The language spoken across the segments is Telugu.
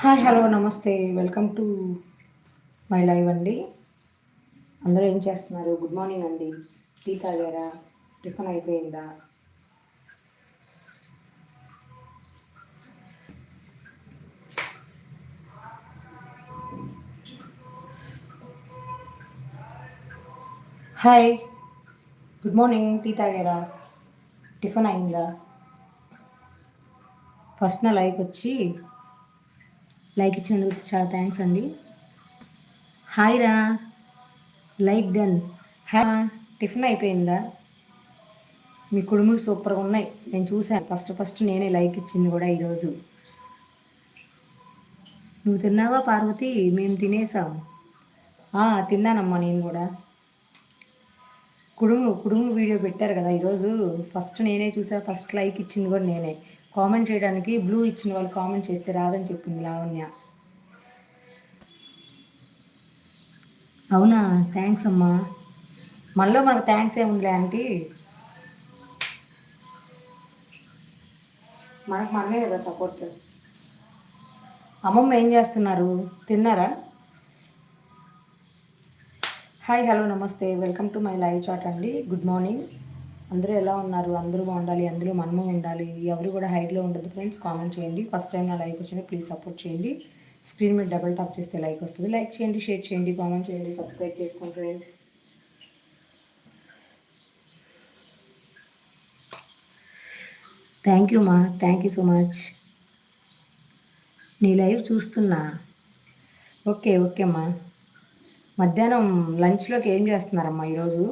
హాయ్ హలో నమస్తే. వెల్కమ్ టు మై లైవ్ అండి. అందరూ ఏం చేస్తున్నారు? గుడ్ మార్నింగ్ అండి. టీ తాగారా? టిఫిన్ అయిపోయిందా? హాయ్. Good morning. టీ తాగారా? టిఫిన్ అయిందా? ఫస్ట్ నా లైఫ్ వచ్చి లైక్ ఇచ్చినందుకు చాలా థ్యాంక్స్ అండి. హాయ్ రా. Like done. హ్యా టిఫిన్ అయిపోయిందా? మీ కుడుములు సూపర్గా ఉన్నాయి. నేను చూశాను. ఫస్ట్ ఫస్ట్ నేనే లైక్ ఇచ్చింది కూడా ఈరోజు. నువ్వు తిన్నావా పార్వతి? మేము తినేసాం తిన్నానమ్మా నేను కూడా. కుడుము కుడుము వీడియో పెట్టారు కదా ఈరోజు. ఫస్ట్ నేనే చూసా ఫస్ట్ లైక్ ఇచ్చింది కూడా నేనే. కామెంట్ చేయడానికి బ్లూ ఇచ్చిన వాళ్ళు కామెంట్ చేస్తే రాదని చెప్పింది లావణ్య. అవునా? థ్యాంక్స్ అమ్మా. మనలో మనకు థ్యాంక్స్ ఏముందిలే ఆంటీ? మనకు మనమే కదా సపోర్ట్. అమ్మమ్మ ఏం చేస్తున్నారు? తిన్నారా? హాయ్ హలో నమస్తే. Welcome to my live chat అండి. Good morning. అందరూ ఎలా ఉన్నారు? అందరూ బాగుండాలి అందరూ మనము ఉండాలి. ఎవరు కూడా హైట్లో ఉండదు ఫ్రెండ్స్ కామెంట్ చేయండి. ఫస్ట్ టైం నా లైక్ వచ్చినా ప్లీజ్ సపోర్ట్ చేయండి. స్క్రీన్ మీద డబుల్ టాప్ చేస్తే లైక్ వస్తుంది. లైక్ చేయండి షేర్ చేయండి కామెంట్ చేయండి సబ్స్క్రైబ్ చేసుకోండి ఫ్రెండ్స్ థ్యాంక్ యూ మా థ్యాంక్ యూ సో మచ్ నీ లైవ్ చూస్తున్నా. ఓకే ఓకే అమ్మా మధ్యాహ్నం లంచ్లోకి ఏం చేస్తున్నారమ్మా ఈరోజు?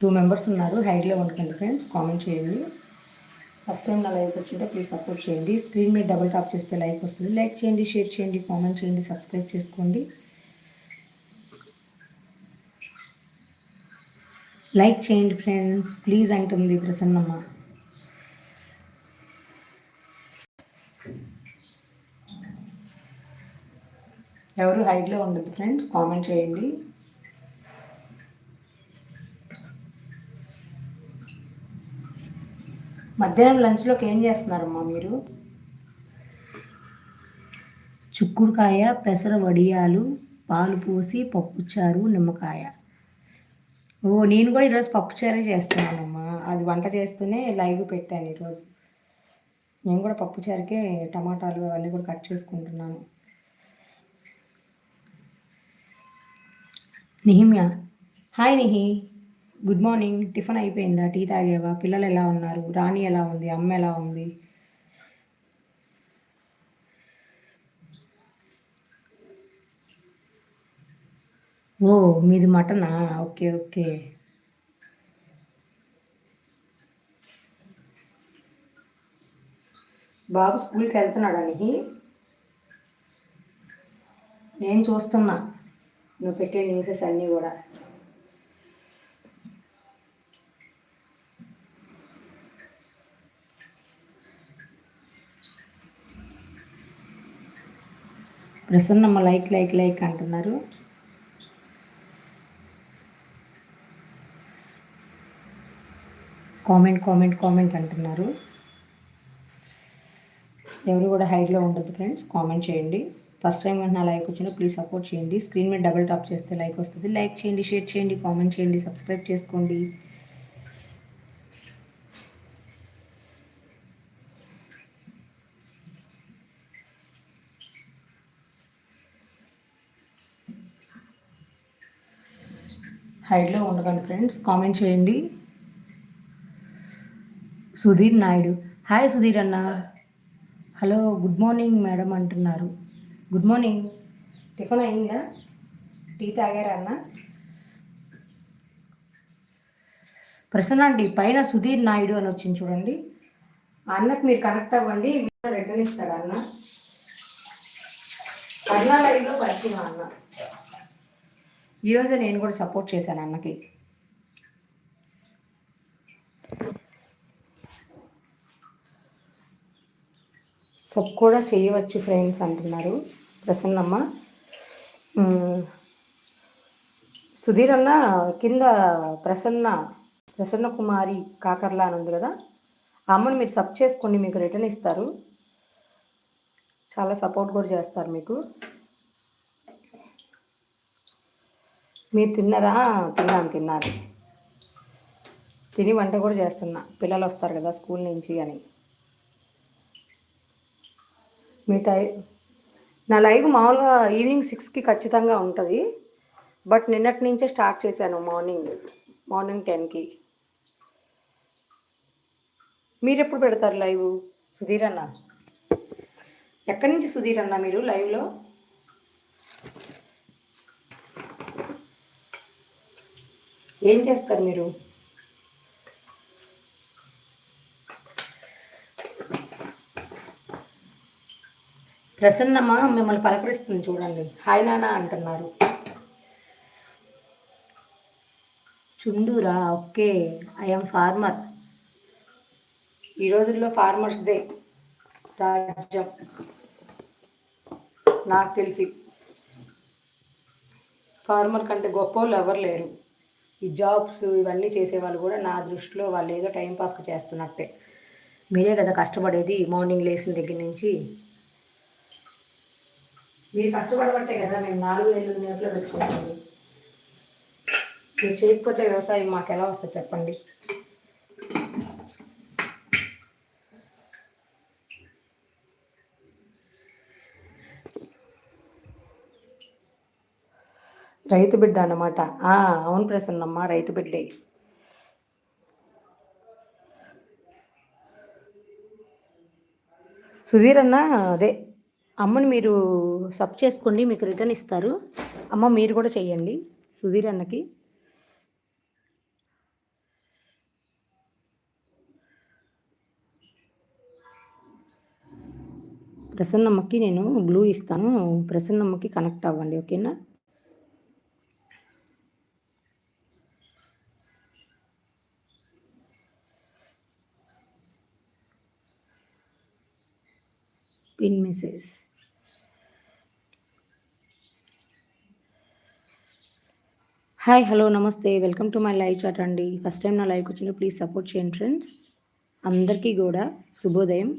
టూ మెంబర్స్ ఉన్నారు. హైడ్లో ఉండకండి ఫ్రెండ్స్ కామెంట్ చేయండి. ఫస్ట్ టైం నా లైక్ వచ్చింటే ప్లీజ్ సపోర్ట్ చేయండి. స్క్రీన్ మీద డబుల్ టాప్ చేస్తే లైక్ వస్తుంది. లైక్ చేయండి షేర్ చేయండి కామెంట్ చేయండి సబ్స్క్రైబ్ చేసుకోండి. లైక్ చేయండి ఫ్రెండ్స్ ప్లీజ్ అంటుంది ప్రసన్నమ్మ. ఎవరు హైట్లో ఉండదు ఫ్రెండ్స్ కామెంట్ చేయండి. మధ్యాహ్నం లంచ్లోకి ఏం చేస్తున్నారమ్మా మీరు? చుక్కుడుకాయ పెసర వడియాలు పాలు పోసి పప్పుచారు నిమ్మకాయ. ఓ నేను కూడా ఈరోజు పప్పుచారే చేస్తున్నానమ్మా. అది వంట చేస్తూనే లైవ్ పెట్టాను ఈరోజు. నేను కూడా పప్పుచారుకే టమాటాలు అవన్నీ కూడా కట్ చేసుకుంటున్నాను. నిహిమ్య. Hi Nihi. Good morning tiffin అయిపోయిందా? టీ తాగేవా? పిల్లలు ఎలా ఉన్నారు? రాణి ఎలా ఉంది? అమ్మ ఎలా ఉంది? ఓ మీది మటనా? Okay okay. బాబు స్కూల్కి వెళ్తున్నాడా నిహి? నేను చూస్తున్నా. నువ్వు పెట్టే న్యూసెస్ అన్నీ కూడా. ప్రసన్నమ్మ లైక్ లైక్ లైక్ అంటున్నారు. కామెంట్ కామెంట్ కామెంట్ అంటున్నారు. ఎవరు కూడా హైట్లో ఉండదు ఫ్రెండ్స్ కామెంట్ చేయండి. ఫస్ట్ టైం నా లైక్ వచ్చినా ప్లీజ్ సపోర్ట్ చేయండి. స్క్రీన్ మీద డబుల్ టాప్ చేస్తే లైక్ వస్తుంది. లైక్ చేయండి షేర్ చేయండి కామెంట్ చేయండి సబ్స్క్రైబ్ చేసుకోండి. హైడ్లో ఉండకండి ఫ్రెండ్స్ కామెంట్ చేయండి. సుధీర్ నాయుడు. హాయ్ సుధీర్ అన్న. హలో గుడ్ మార్నింగ్ మేడం అంటున్నారు. Good morning. టిఫిన్ అయిందా? టీ తాగారా అన్న? ప్రసన్న అండి పైన సుధీర్ నాయుడు అని వచ్చింది చూడండి. ఆ అన్నకు మీరు కనెక్ట్ అవ్వండి రిటర్న్ ఇస్తాడు అన్న. కర్ణాటకలో పరిచయం అన్న. ఈరోజు నేను కూడా సపోర్ట్ చేశాను అన్నకి. సబ్ కూడా చేయవచ్చు ఫ్రెండ్స్ అంటున్నారు. ప్రసన్నమ్మ. సుధీర్ అన్న కింద ప్రసన్న ప్రసన్న కుమారి కాకర్లా అని ఉంది కదా. అమ్మని మీరు సబ్ చేసుకోండి మీకు రిటర్న్ ఇస్తారు. చాలా సపోర్ట్ కూడా చేస్తారు మీకు. మీరు తిన్నారా? తిన్నాను తిన్నాను. తిని వంట కూడా చేస్తున్నా. పిల్లలు వస్తారు కదా స్కూల్ నుంచి అని. మీ టై నా లైవ్ మామూలుగా ఈవినింగ్ సిక్స్కి ఖచ్చితంగా ఉంటుంది. బట్ నిన్నటి నుంచే స్టార్ట్ చేశాను మార్నింగ్. మార్నింగ్ టెన్కి. మీరు ఎప్పుడు పెడతారు లైవ్? సుధీర్ అన్న. ఎక్కడి నుంచి సుధీర్ అన్న మీరు లైవ్లో? ఏం చేస్తారు మీరు? ప్రసన్నమ్మ మిమ్మల్ని పలకరిస్తుంది చూడండి. హాయ్ నాన్న అంటున్నారు. చుండూరా ఓకే. I'm farmer. ఈ రోజుల్లో ఫార్మర్స్ డే. రాజ్యం. నాకు తెలిసి. ఫార్మర్ కంటే గొప్ప వాళ్ళు ఎవరు లేరు. ఈ జాబ్స్ ఇవన్నీ చేసేవాళ్ళు కూడా నా దృష్టిలో వాళ్ళు ఏదో టైంపాస్కి చేస్తున్నట్టే. మీరే కదా కష్టపడేది మార్నింగ్ లేచిన దగ్గర నుంచి. మీరు కష్టపడబట్టే కదా మేము నాలుగు ఏళ్ళు నేట్లో పెట్టుకుంటాం. మీరు చేయకపోతే వ్యవసాయం మాకు ఎలా వస్తుంది చెప్పండి? రైతు బిడ్డ అన్నమాట. అవును ప్రసన్నమ్మ రైతు బిడ్డే. సుధీర్ అన్న అదే అమ్మని మీరు సబ్ చేసుకోండి మీకు రిటర్న్ ఇస్తారు. అమ్మ మీరు కూడా చేయండి సుధీర్ అన్నకి. ప్రసన్నమ్మకి నేను బ్లూ ఇస్తాను. ప్రసన్నమ్మకి కనెక్ట్ అవ్వండి ఓకేనా పిన్ మెసేజ్ హాయ్ హలో నమస్తే welcome to my live chat అండి ఫస్ట్ టైం నా లైవ్కి వచ్చిన ప్లీజ్ సపోర్ట్ చేయండి ఫ్రెండ్స్ అందరికీ కూడా శుభోదయం.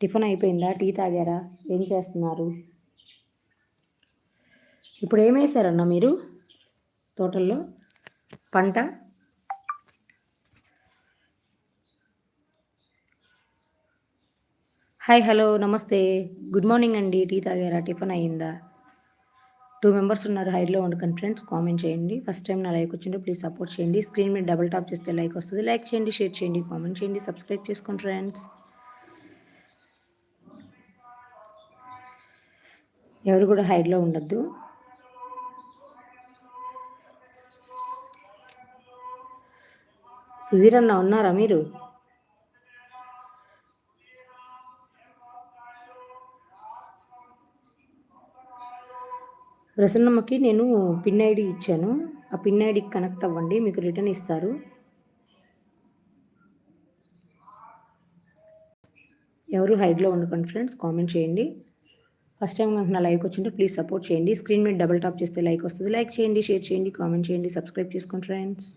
టిఫిన్ అయిపోయిందా? టీ తాగారా? ఏం చేస్తున్నారు? ఇప్పుడు ఏం మీరు? తోటల్లో? పంట? హాయ్ హలో నమస్తే. గుడ్ మార్నింగ్ అండి. టీ తాగారా? టిఫిన్ అయ్యిందా? టూ మెంబర్స్ ఉన్నారు హైడ్లో ఉండకండి ఫ్రెండ్స్ కామెంట్ చేయండి. ఫస్ట్ టైం నా లైక్ వచ్చింటే ప్లీజ్ సపోర్ట్ చేయండి. స్క్రీన్ మీద డబుల్ టాప్ చేస్తే లైక్ వస్తుంది. లైక్ చేయండి షేర్ చేయండి కామెంట్ చేయండి సబ్స్క్రైబ్ చేసుకోండి ఫ్రెండ్స్ ఎవరు కూడా హైడ్లో ఉండొద్దు. సుధీర్ అన్న ఉన్నారా మీరు? ప్రసన్నమ్మకి నేను పిన్ ఐడి ఇచ్చాను. ఆ పిన్ ఐడికి కనెక్ట్ అవ్వండి మీకు రిటర్న్ ఇస్తారు. ఎవరు హైడ్లో ఉండకండి ఫ్రెండ్స్ కామెంట్ చేయండి. ఫస్ట్ టైం కనుక నా లైక్ వచ్చింటే ప్లీజ్ సపోర్ట్ చేయండి. స్క్రీన్ మీద డబుల్ టాప్ చేస్తే లైక్ వస్తుంది. లైక్ చేయండి షేర్ చేయండి కామెంట్ చేయండి సబ్స్క్రైబ్ చేసుకోండి ఫ్రెండ్స్.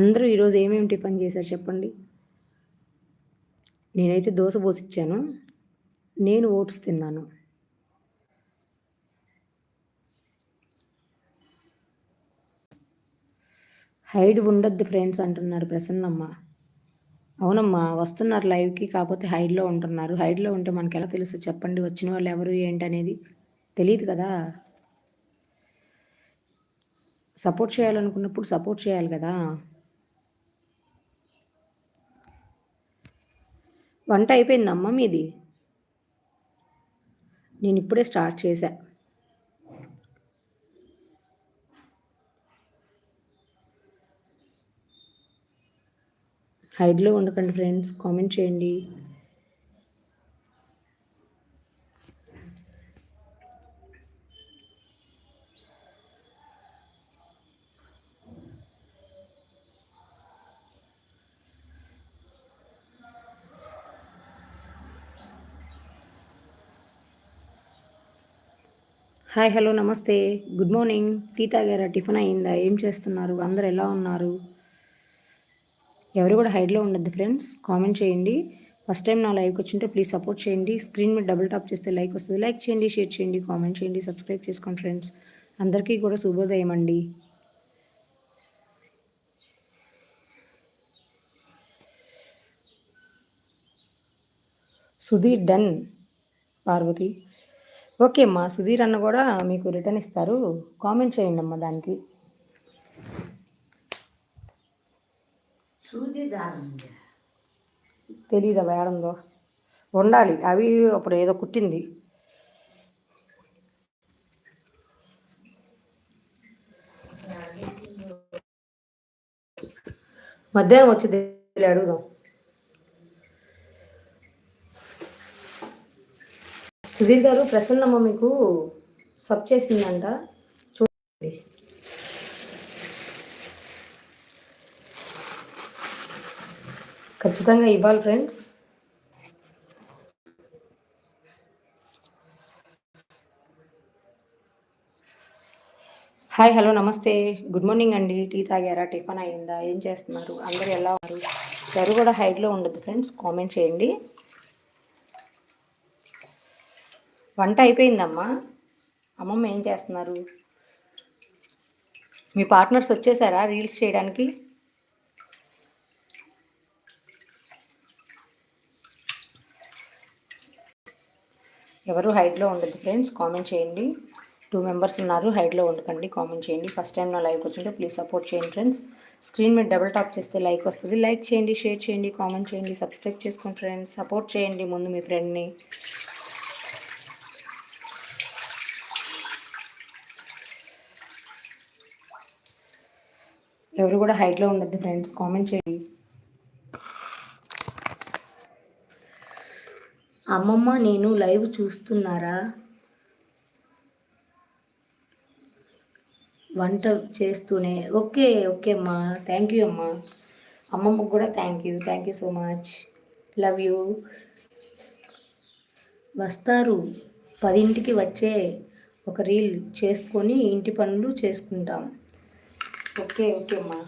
అందరూ ఈరోజు ఏమేమి టిఫిన్ చేశారు చెప్పండి. నేనైతే దోశ పోసిచ్చాను నేను ఓట్స్ తిన్నాను. హైడ్ ఉండొద్దు ఫ్రెండ్స్ అంటున్నారు ప్రసన్నమ్మ. అవునమ్మా వస్తున్నారు లైవ్కి కాకపోతే హైడ్లో ఉంటున్నారు. హైడ్లో ఉంటే మనకి ఎలా తెలుసు? చెప్పండి వచ్చిన వాళ్ళు ఎవరు ఏంటి అనేది తెలియదు కదా? సపోర్ట్ చేయాలనుకున్నప్పుడు సపోర్ట్ చేయాలి కదా? వంట అయిపోయిందమ్మా మీది? నేను ఇప్పుడే స్టార్ట్ చేశా. హైడ్లో ఉండకండి ఫ్రెండ్స్ కామెంట్ చేయండి. హాయ్ హలో నమస్తే. గుడ్ మార్నింగ్ టీ తాగారా? టిఫిన్ అయిందా? ఏం చేస్తున్నారు? అందరు ఎలా ఉన్నారు? ఎవరు కూడా హైడ్లో ఉండద్దు ఫ్రెండ్స్. కామెంట్ చేయండి. ఫస్ట్ టైం నా లైవ్కి వచ్చింటే ప్లీజ్ సపోర్ట్ చేయండి. స్క్రీన్ మీద డబుల్ టాప్ చేస్తే లైక్ వస్తుంది. లైక్ చేయండి షేర్ చేయండి కామెంట్ చేయండి సబ్స్క్రైబ్ చేసుకోండి ఫ్రెండ్స్. అందరికీ కూడా శుభోదయం అండి. సుధీర్ డన్ పార్వతి. ఓకే అమ్మా సుధీర్ అన్న కూడా మీకు రిటర్న్ ఇస్తారు. కామెంట్ చేయండి అమ్మా దానికి. తెలీదా వేడందో ఉండాలి. అవి అప్పుడు ఏదో కుట్టింది. మధ్యాహ్నం వచ్చింది. అడుగుదాం. సుధీర్ గారు ప్రసన్నమ్మ మీకు సబ్ చేసిందంట చూడండి ఖచ్చితంగా ఇవ్వాలి ఫ్రెండ్స్. హాయ్ హలో నమస్తే. గుడ్ మార్నింగ్ అండి. టీ తాగారా? టిఫిన్ అయిందా? ఏం చేస్తున్నారు? అందరు ఎలా ఉన్నారు? ఎవరు కూడా హైట్లో ఉండదు ఫ్రెండ్స్. కామెంట్ చేయండి. వంట అయిపోయిందమ్మా. అమ్మమ్మ ఏం చేస్తున్నారు? మీ పార్ట్నర్స్ వచ్చేసారా రీల్స్ చేయడానికి? ఎవరు హైట్లో ఉండదు ఫ్రెండ్స్ కామెంట్ చేయండి. టూ మెంబర్స్ ఉన్నారు హైట్లో ఉండకండి కామెంట్ చేయండి. ఫస్ట్ టైం నా లైక్ వచ్చింటే ప్లీజ్ సపోర్ట్ చేయండి ఫ్రెండ్స్. స్క్రీన్ మీద డబుల్ టాప్ చేస్తే లైక్ వస్తుంది. లైక్ చేయండి షేర్ చేయండి కామెంట్ చేయండి సబ్స్క్రైబ్ చేసుకోండి ఫ్రెండ్స్. సపోర్ట్ చేయండి ముందు మీ ఫ్రెండ్ని. ఎవరు కూడా హైట్లో ఉండద్దు ఫ్రెండ్స్ కామెంట్ చేయండి. అమ్మమ్మ నేను లైవ్ చూస్తున్నారా? వంట చేస్తూనే. ఓకే ఓకే అమ్మా. థ్యాంక్ యూ అమ్మా. అమ్మమ్మకు కూడా thank you thank you so much love you వస్తారు. పదింటికి వచ్చే ఒక రీల్ చేసుకొని ఇంటి పనులు చేసుకుంటాం. ఓకే ఓకే అమ్మా.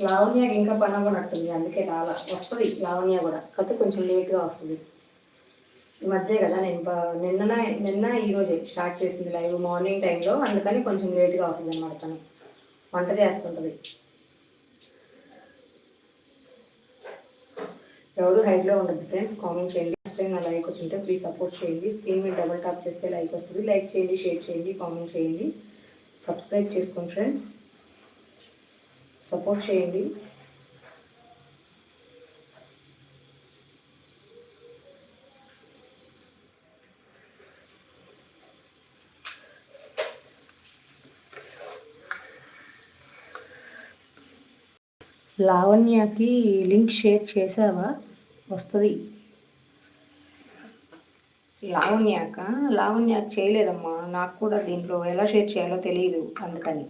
లావణ్య ఇంకా పని అవ్వనట్టుంది అందుకే రాలా. వస్తుంది లావణ్య కూడా. కథ కొంచెం లేట్గా వస్తుంది. ఈ మధ్య కదా నేను నిన్న నిన్న ఈరోజు స్టార్ట్ చేసింది లైవ్ మార్నింగ్ టైంలో. అందుకని కొంచెం లేట్గా వస్తుంది అనమాట తను వంట చేస్తుంటుంది. ఎవరు హైట్లో ఉండదు ఫ్రెండ్స్. కామెంట్ చేయండి. ఫస్ట్ టైం నా లైక్ వచ్చింటే ప్లీజ్ సపోర్ట్ చేయండి. స్క్రీన్ మీద డబుల్ టాప్ చేస్తే లైక్ వస్తుంది. లైక్ చేయండి షేర్ చేయండి కామెంట్ చేయండి. సబ్స్క్రైబ్ చేసుకోండి ఫ్రెండ్స్. సపోర్ట్ చేయండి. లావణ్యకి లింక్ షేర్ చేసావా? వస్తుంది. లావణ్యాక? లావణ్య చేయలేదమ్మా. నాకు కూడా దీంట్లో ఎలా షేర్ చేయాలో తెలియదు అందుకని.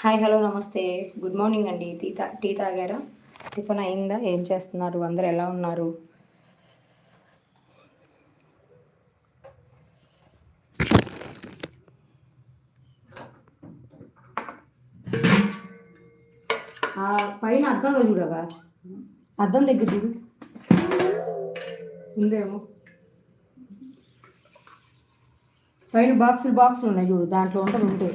హాయ్ హలో నమస్తే. గుడ్ మార్నింగ్ అండి. టీ తా టీ తాగారా? టిఫిన్ అయిందా? ఏం చేస్తున్నారు? అందరు ఎలా ఉన్నారు? పైన అద్దంలో చూడగా అద్దం దగ్గర చూడు. ఉందేమో. పైన బాక్సులు బాక్సులు ఉన్నాయి చూడు. దాంట్లో ఉంటుంది ఉంటాయి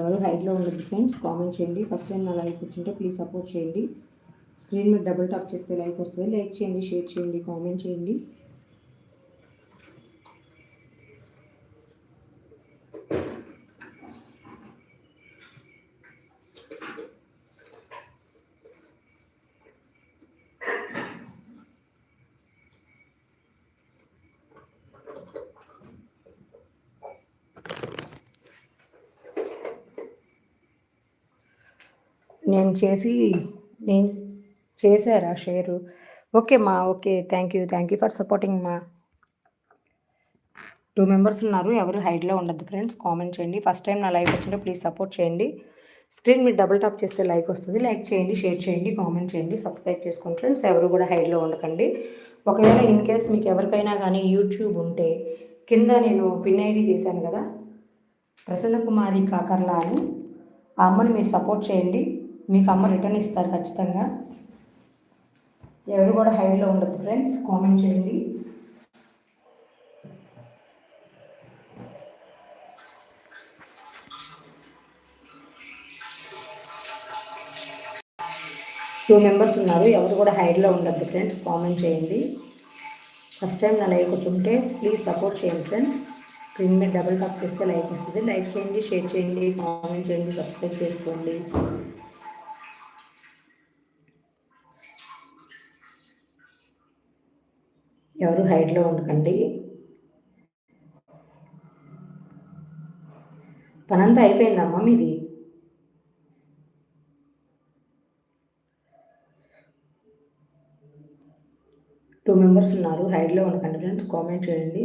ఎవరు హైట్లో ఉండదు ఫ్రెండ్స్ కామెంట్ చేయండి. ఫస్ట్ టైం నా లైక్ వచ్చింటే ప్లీజ్ సపోర్ట్ చేయండి. స్క్రీన్ మీద డబుల్ టాప్ చేస్తే లైక్ వస్తుంది. లైక్ చేయండి షేర్ చేయండి కామెంట్ చేయండి. నేను చేసి నేను చేశారా షేరు? ఓకే మా okay thank you thank you for supporting మా. టూ మెంబర్స్ ఉన్నారు ఎవరు హైడ్లో ఉండద్దు ఫ్రెండ్స్ కామెంట్ చేయండి. ఫస్ట్ టైం నా లైక్ వచ్చినప్పుడు ప్లీజ్ సపోర్ట్ చేయండి. స్క్రీన్ మీరు డబుల్ టాప్ చేస్తే లైక్ వస్తుంది. లైక్ చేయండి షేర్ చేయండి కామెంట్ చేయండి సబ్స్క్రైబ్ చేసుకోండి ఫ్రెండ్స్. ఎవరు కూడా హైడ్లో ఉండకండి. ఒకవేళ ఇన్ కేస్ మీకు ఎవరికైనా కానీ యూట్యూబ్ ఉంటే కింద నేను పిన్ ఐడి చేశాను కదా ప్రసన్న కుమారి కాకర్లా అని ఆ అమ్మని మీరు సపోర్ట్ చేయండి. మీకు అమ్మ రిటర్న్ ఇస్తారు ఖచ్చితంగా. ఎవరు కూడా హైడ్లో ఉండదు ఫ్రెండ్స్ కామెంట్ చేయండి. టూ మెంబర్స్ ఉన్నారు ఎవరు కూడా హైడ్లో ఉండద్దు ఫ్రెండ్స్ కామెంట్ చేయండి. ఫస్ట్ టైం నా లైక్ వచ్చుంటే ప్లీజ్ సపోర్ట్ చేయండి ఫ్రెండ్స్ స్క్రీన్ మీద డబుల్ టాప్ చేస్తే లైక్ వస్తుంది. లైక్ చేయండి షేర్ చేయండి కామెంట్ చేయండి సబ్స్క్రైబ్ చేసుకోండి. ఎవరు హైడ్లో ఉండకండి. పనంతా అయిపోయిందమ్మా మీది? టూ మెంబర్స్ ఉన్నారు హైడ్లో ఉండకండి ఫ్రెండ్స్ కామెంట్ చేయండి.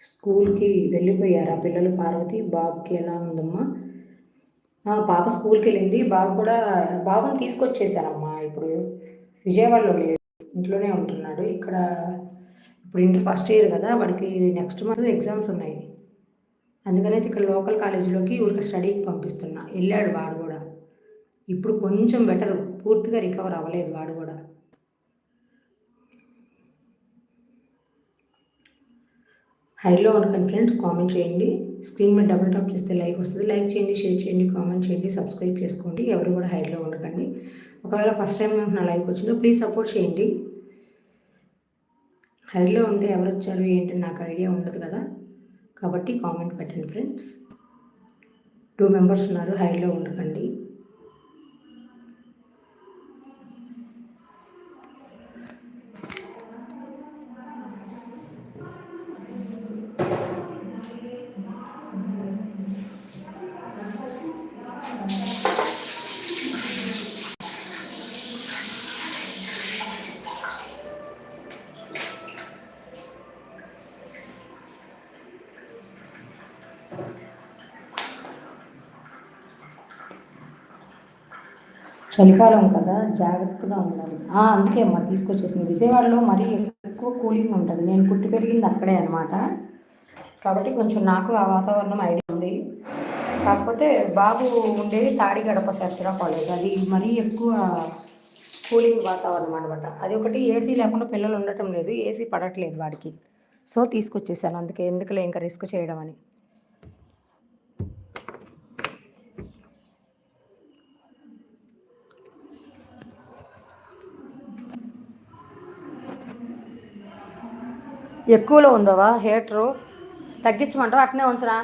స్కూల్కి వెళ్ళిపోయారా పిల్లలు? పార్వతి బాబుకి ఎలా ఉందమ్మా? పాప స్కూల్కి వెళ్ళింది బాబు కూడా బాబుని తీసుకొచ్చేసానమ్మా ఇప్పుడు విజయవాడలో లేడు. ఇంట్లోనే ఉంటున్నాడు. ఇక్కడ ఇప్పుడు ఇంటర్ ఫస్ట్ ఇయర్ కదా వాడికి నెక్స్ట్ మంత్ ఎగ్జామ్స్ ఉన్నాయి. అందుకనేసి ఇక్కడ లోకల్ కాలేజీలోకి ఊరికి స్టడీకి పంపిస్తున్నా. వెళ్ళాడు వాడు కూడా. ఇప్పుడు కొంచెం బెటర్. పూర్తిగా రికవర్ అవ్వలేదు వాడు కూడా. హైలో ఉండకండి ఫ్రెండ్స్ కామెంట్ చేయండి. స్క్రీన్ మీద డబుల్ టాప్ చేస్తే లైక్ వస్తుంది. లైక్ చేయండి షేర్ చేయండి కామెంట్ చేయండి సబ్స్క్రైబ్ చేసుకోండి. ఎవరు కూడా హైలో ఉండకండి. ఒకవేళ ఫస్ట్ టైం నా లైక్ వచ్చిందో ప్లీజ్ సపోర్ట్ చేయండి. హైలో ఉంటే ఎవరు వచ్చారు ఏంటి నాకు ఐడియా ఉండదు కదా. కాబట్టి కామెంట్ పెట్టండి ఫ్రెండ్స్. టూ మెంబర్స్ ఉన్నారు హైలో ఉండకండి. చలికాలం కదా జాగ్రత్తగా ఉండాలి. అందుకే అమ్మ తీసుకొచ్చేసింది. విజయవాడలో మరీ ఎక్కువ కూలింగ్ ఉంటుంది. నేను పుట్టి పెరిగింది అక్కడే అనమాట కాబట్టి కొంచెం నాకు ఆ వాతావరణం ఐడియా ఉంది. కాకపోతే బాబు ఉండేది తాడి గడప శాస్త్ర కాలేజ్. అది మరీ ఎక్కువ కూలింగ్ వాతావరణం అనమాట అది ఒకటి ఏసీ లేకుండా పిల్లలు ఉండటం లేదు. ఏసీ పడట్లేదు వాడికి. సో తీసుకొచ్చేసాను. అందుకే ఎందుకులే ఇంకా రిస్క్ చేయడం అని. ఎక్కువలో ఉందవా హీటరు తగ్గించమంటావు? అట్నే ఉంచరా?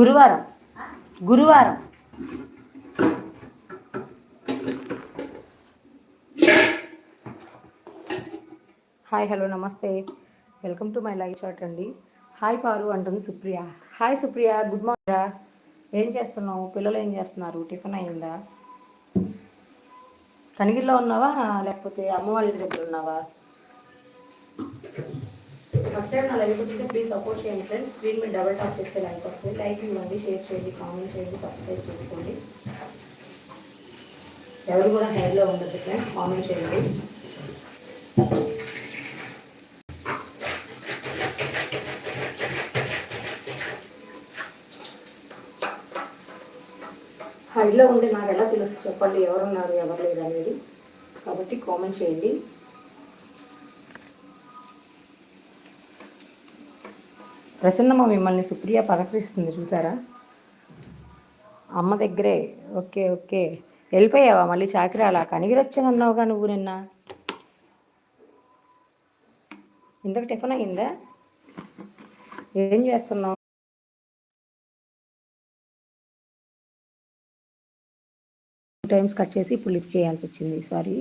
గురువారం. గురువారం. హాయ్ హలో నమస్తే. Welcome to my life shot అండి. హాయ్ పారు అంటుంది Supriya. Hi Supriya. Good morning రా ఏం చేస్తున్నావు? పిల్లలు ఏం చేస్తున్నారు? టిఫిన్ అయిందా? కనిగిల్లో ఉన్నావా? లేకపోతే అమ్మ వాళ్ళ దగ్గర ఉన్నావా? ఫస్ట్ టైం నా లైవ్ వచ్చింటే ప్లీజ్ సపోర్ట్ చేయండి ఫ్రెండ్స్ స్క్రీన్ మీద డబల్ టాప్ చేస్తే లైక్ వస్తుంది. లైక్ ఇవ్వండి షేర్ చేయండి కామెంట్ చేయండి సబ్స్క్రైబ్ చేసుకోండి. ఎవరు కూడా హెయిర్లో ఉండదు ఫ్రెండ్స్ కామెంట్ చేయండి. హైలో ఉండి నాకు ఎలా తెలుసు చెప్పండి ఎవరున్నారు ఎవరు లేదు అనేది. కాబట్టి కామెంట్ చేయండి. ప్రసన్నమ్మ మిమ్మల్ని సుప్రియ పలకరిస్తుంది చూసారా? అమ్మ దగ్గరే ఓకే ఓకే. వెళ్ళిపోయావా మళ్ళీ చాకిరాలా కనిగిరొచ్చానన్నావుగా నువ్వు నిన్న? ఇంతకు టిఫిన్ అయిందా ఏం చేస్తున్నావు? టైమ్స్ కట్ చేసి ఇప్పుడు లిఫ్ట్ చేయాల్సి వచ్చింది. సారీ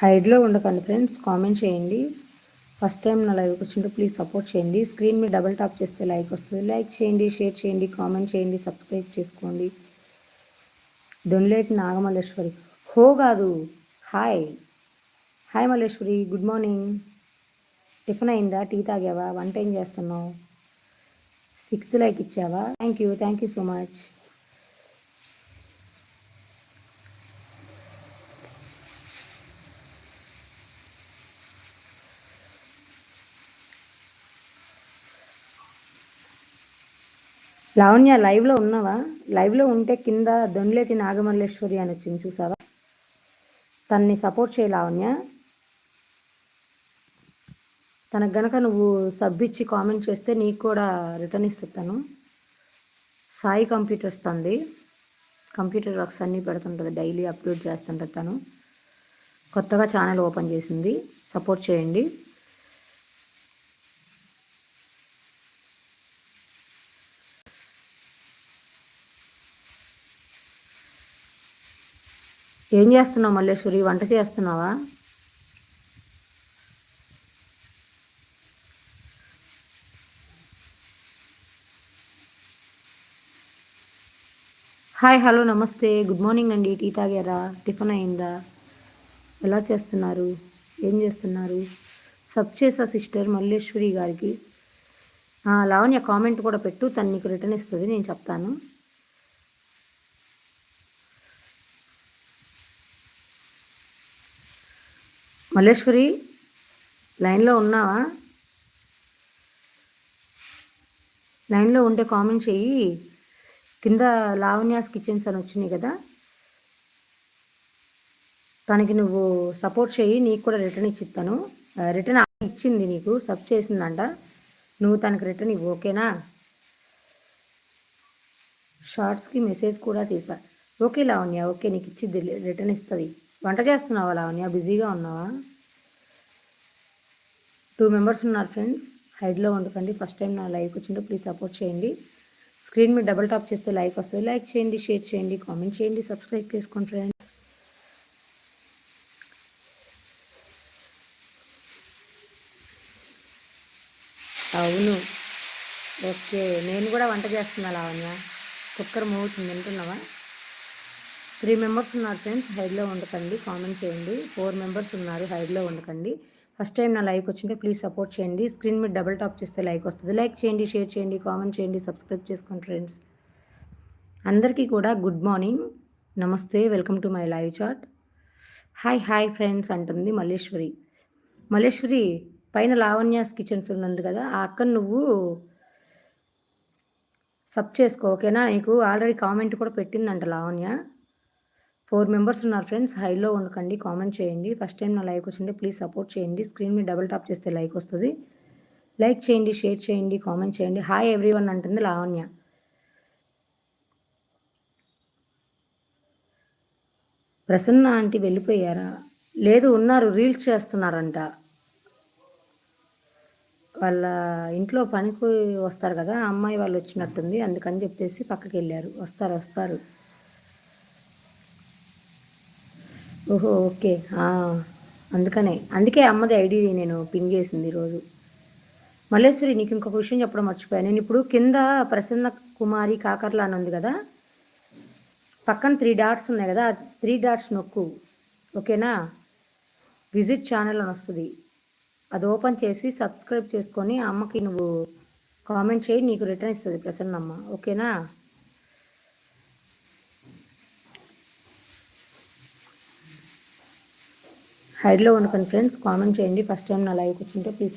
హైడ్లో ఉండకండి ఫ్రెండ్స్ కామెంట్ చేయండి. ఫస్ట్ టైం నా లైవ్ వచ్చింటే ప్లీజ్ సపోర్ట్ చేయండి. స్క్రీన్ మీద డబుల్ టాప్ చేస్తే లైక్ వస్తుంది. లైక్ చేయండి షేర్ చేయండి కామెంట్ చేయండి సబ్స్క్రైబ్ చేసుకోండి. డొన్లేట్ నాగమల్లేశ్వరి. హో కాదు hi. Hi Malleswari good morning. Tiffin అయిందా? టీ తాగావా? వంట ఏం చేస్తున్నావు? సిక్స్త్ లైక్ ఇచ్చావా? Thank you thank you so much. Lavanya లైవ్లో ఉన్నావా? లైవ్లో ఉంటే కింద దొండ్లేటి నాగమల్లేశ్వరి అని వచ్చింది చూసావా? తన్ని సపోర్ట్ చేయ లావణ్య తనకు గనక నువ్వు సబ్ ఇచ్చి కామెంట్ చేస్తే నీకు కూడా రిటర్న్ ఇస్తాను సాయి కంప్యూటర్ వస్తుంది. కంప్యూటర్ వర్క్స్ అన్నీ పెడుతుంటుంది డైలీ అప్లోడ్ చేస్తుంటుంది తను. కొత్తగా ఛానల్ ఓపెన్ చేసింది. సపోర్ట్ చేయండి. ఏం చేస్తున్నావు మల్లేశ్వరి? వంట చేస్తున్నావా? హాయ్ హలో నమస్తే. గుడ్ మార్నింగ్ అండి. టీ తాగారా? టిఫిన్ అయిందా? ఎలా చేస్తున్నారు? ఏం చేస్తున్నారు? సబ్ చేసా సిస్టర్ మల్లేశ్వరి గారికి. లావణ్య కామెంట్ కూడా పెట్టు. తను నీకు రిటర్న్ ఇస్తుంది నేను చెప్తాను. మల్లేశ్వరి లైన్లో ఉన్నావా? లైన్లో ఉంటే కామెంట్ చెయ్యి. కింద లావణ్యాస్ కిచెన్స్ అని వచ్చినాయి కదా. తనకి నువ్వు సపోర్ట్ చేయి నీకు కూడా రిటర్న్ ఇచ్చిస్తాను. రిటర్న్ ఇచ్చింది నీకు సబ్ చేసిందంట. నువ్వు తనకి రిటర్న్ ఇవ్వు ఓకేనా? షార్ట్స్కి మెసేజ్ కూడా చేశా. ఓకే లావణ్య ఓకే నీకు ఇచ్చింది రిటర్న్ ఇస్తుంది. వంట చేస్తున్నావా లావణ్య? బిజీగా ఉన్నావా? టూ మెంబర్స్ ఉన్నారు ఫ్రెండ్స్ హైడ్లో వండుకండి. ఫస్ట్ టైం నా లైక్ వచ్చిందో ప్లీజ్ సపోర్ట్ చేయండి. స్క్రీన్ మీద డబుల్ టాప్ చేస్తే లైక్ వస్తుంది. లైక్ చేయండి షేర్ చేయండి కామెంట్ చేయండి సబ్స్క్రైబ్ చేసుకోండి ఫ్రెండ్స్ అవును. ఓకే నేను కూడా వంట చేస్తున్నా లావణ్య. కుక్కర్ మూవ్ వింటున్నావా? త్రీ మెంబర్స్ ఉన్నారు ఫ్రెండ్స్ హైడ్లో ఉండకండి కామెంట్ చేయండి. ఫోర్ మెంబర్స్ ఉన్నారు హైడ్లో ఉండకండి. ఫస్ట్ టైం నా లైక్ వచ్చింటే ప్లీజ్ సపోర్ట్ చేయండి. స్క్రీన్ మీద డబుల్ టాప్ చేస్తే లైక్ వస్తుంది. లైక్ చేయండి షేర్ చేయండి కామెంట్ చేయండి సబ్స్క్రైబ్ చేసుకోండి ఫ్రెండ్స్. అందరికీ కూడా గుడ్ మార్నింగ్. నమస్తే welcome to my live chat. Hi hi friends అంటుంది మల్లేశ్వరి. మల్లేశ్వరి పైన లావణ్యాస్ కిచెన్స్ ఉన్నది కదా ఆ అక్కను నువ్వు సబ్ చేసుకో ఓకేనా? నీకు ఆల్రెడీ కామెంట్ కూడా పెట్టిందంట లావణ్య. ఫోర్ మెంబర్స్ ఉన్నారు ఫ్రెండ్స్ హైలో ఉండకండి కామెంట్ చేయండి. ఫస్ట్ టైం నా లైక్ వచ్చింటే ప్లీజ్ సపోర్ట్ చేయండి. స్క్రీన్ మీద డబుల్ టాప్ చేస్తే లైక్ వస్తుంది. లైక్ చేయండి షేర్ చేయండి కామెంట్ చేయండి. హాయ్ ఎవ్రీవన్ అంటుంది లావణ్య. ప్రసన్న ఆంటీ వెళ్ళిపోయారా? లేదు ఉన్నారు రీల్స్ చేస్తున్నారంట. వాళ్ళ ఇంట్లో పనికి వస్తారు కదా అమ్మాయి వాళ్ళు వచ్చినట్టుంది అందుకని చెప్పేసి పక్కకి వెళ్ళారు. వస్తారు వస్తారు. ఓహో ఓకే. అందుకనే. అందుకే అమ్మది ఐడి నేను పిన్ చేసింది ఈరోజు. మల్లేశ్వరి నీకు ఇంకొక విషయం చెప్పడం మర్చిపోయాను. నేను ఇప్పుడు కింద ప్రసన్న కుమారి కాకర్ల అని ఉంది కదా? పక్కన త్రీ డాట్స్ ఉన్నాయి కదా? త్రీ డాట్స్ నొక్కు. ఓకేనా? విజిట్ ఛానల్ అని వస్తుంది. అది ఓపెన్ చేసి సబ్స్క్రైబ్ చేసుకొని అమ్మకి నువ్వు కామెంట్ చేయి నీకు రిటర్న్ ఇస్తుంది ప్రసన్నమ్మ. ఓకేనా? హైడ్లో ఉన్న ఫ్రెండ్స్ కామెంట్ చేయండి. ఫస్ట్ టైం నా లైవ్ వచ్చింటే ప్లీజ్